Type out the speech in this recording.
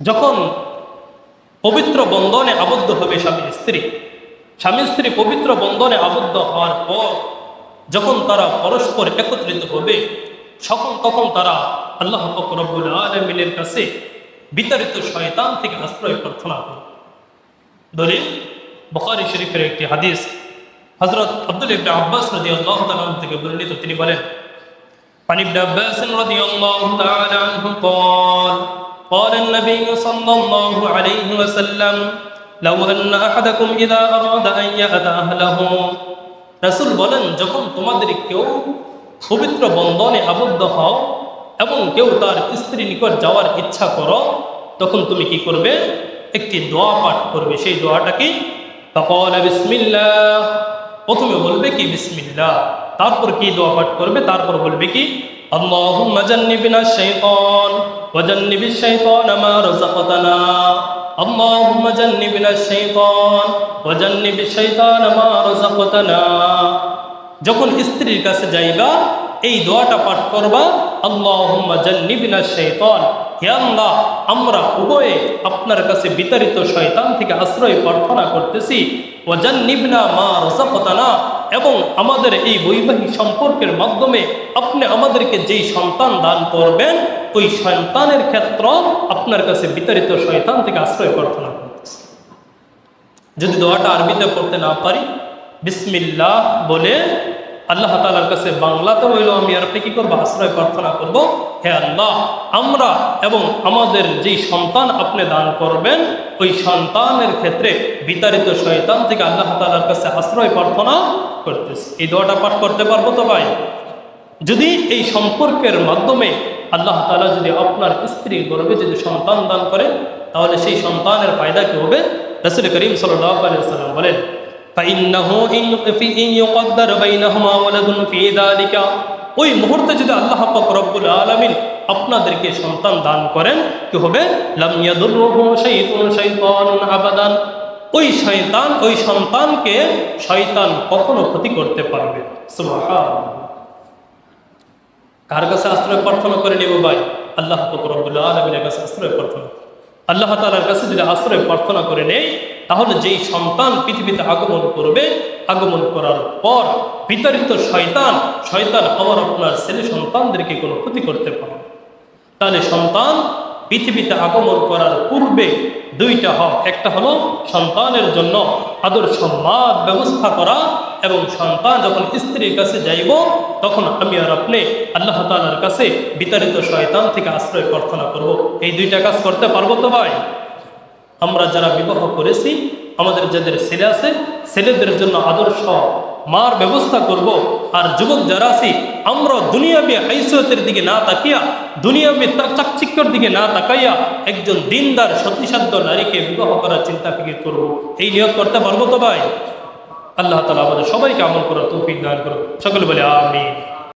যখন পবিত্র বন্ধনে আবদ্ধ হবে স্বামী স্ত্রী স্বামী স্ত্রী পবিত্র বন্ধনে আবদ্ধ হওয়ার পর যখন তারা পরস্পর একত্রিত হবে সকল তখন তারা আল্লাহ ফকরবুল আলমিনের কাছে বিতাড়িত শয়তান থেকে আশ্রয় প্রার্থনা করে দলিল বখারি শরীফের একটি হাদিস হজরত আব্দুল ইবনে আব্বাস রদি আল্লাহ থেকে বর্ণিত তিনি বলেন عن ابن عباس رضي الله تعالى عنه قال قال النبي صلى الله عليه وسلم لو أن أحدكم إذا أراد أن يأتى أهله রাসূল বলেন যখন তোমাদের কেউ পবিত্র বন্ধনে আবদ্ধ হও এবং কেউ তার স্ত্রী নিকট যাওয়ার ইচ্ছা করো তখন তুমি কি করবে একটি দোয়া পাঠ করবে সেই দোয়াটা কি তখন বিসমিল্লাহ প্রথমে বলবে কি, বিসমিল্লাহ। তারপর কি দোয়া পাঠ করবে? তারপর বলবে কি, আল্লাহুম্মা জান্নিবিনা শাইতান, ওয়া জান্নিবিশ শাইতান মা রাযাকতানা। আল্লাহুম্মা জান্নিবিনা শাইতান, ওয়া জান্নিবিশ শাইতান মা রাযাকতানা। যখন স্ত্রীর কাছে যাইবা, এই দোয়াটা পাঠ করবা, আল্লাহুম্মা জান্নিবিনা শাইতান। হে আল্লাহ, আমরা উভয়ে আপনার কাছে বিতাড়িত শয়তান থেকে আশ্রয় প্রার্থনা করতেছি। ওয়াজান্নিবনা মা রসাপতানা এবং আমাদের এই বৈবাহিক সম্পর্কের মাধ্যমে আপনি আমাদেরকে যেই সন্তান দান করবেন, ওই সন্তানের ক্ষেত্র আপনার কাছে বিতাড়িত শয়তান থেকে আশ্রয় প্রার্থনা করতেছি। যদি দোয়াটা আরবিতে পড়তে না পারি, বিসমিল্লাহ বলে আল্লাহ তালার কাছে বাংলাতে হইল আমি আর আপনি কি করব? আশ্রয় প্রার্থনা করব। হে আল্লাহ আমরা এবং আমাদের যেই সন্তান আপনি দান করবেন ওই সন্তানের ক্ষেত্রে বিতাড়িত শয়তান থেকে আল্লাহ তালার কাছে আশ্রয় প্রার্থনা করতেছি এই দোয়াটা পাঠ করতে পারবো তো ভাই যদি এই সম্পর্কের মাধ্যমে আল্লাহ তালা যদি আপনার স্ত্রীর গর্বে যদি সন্তান দান করে তাহলে সেই সন্তানের ফায়দা কি হবে রসুল করিম সাল্লাম বলেন فإنه إن في إن يقدر بينهما ولد في ذلك ওই মুহূর্তে যদি আল্লাহ পাক রব্বুল আলামিন আপনাদেরকে সন্তান দান করেন, কি হবে? আবাদান। ওই শয়তান, ওই সন্তানকে শয়তান কখনো ক্ষতি করতে পারবে কার কাছে আশ্রয় প্রার্থনা করে নেব ভাই? আল্লাহ ফকরবুল্লাহ আলমিনের কাছে আশ্রয় প্রার্থনা। আল্লাহ তালার কাছে যদি আশ্রয় প্রার্থনা করে নেই, তাহলে যেই সন্তান পৃথিবীতে আগমন করবে, আগমন করার পর বিতাড়িত শয়তান শয়তান আমার আপনার ছেলে সন্তানদেরকে কোনো ক্ষতি করতে পারে তাহলে সন্তান পৃথিবীতে আগমন করার পূর্বে দুইটা হক। একটা হলো সন্তানের জন্য আদর সম্মান ব্যবস্থা করা এবং সন্তান যখন স্ত্রীর কাছে যাইব, তখন আমি আর আপনি আল্লাহ তালার কাছে বিতাড়িত শয়তান থেকে আশ্রয় প্রার্থনা করব। এই দুইটা কাজ করতে পারব তো ভাই? আমরা যারা বিবাহ করেছি, আমাদের যাদের ছেলে আছে, ছেলেদের জন্য আদর্শ মার ব্যবস্থা করব। আর যুবক যারা আছি, আমরা দুনিয়াবি হাইসিয়তের দিকে না তাকিয়া, দুনিয়াবি তার চাকচিক্যর দিকে না তাকাইয়া একজন দিনদার, সতীসাধ্য নারীকে বিবাহ করার চিন্তা ফিকির করব। এই নিয়োগ করতে পারব তো ভাই? আল্লাহ তালা আমাদের সবাইকে আমল করার তৌফিক দান করো সকলে বলে আমি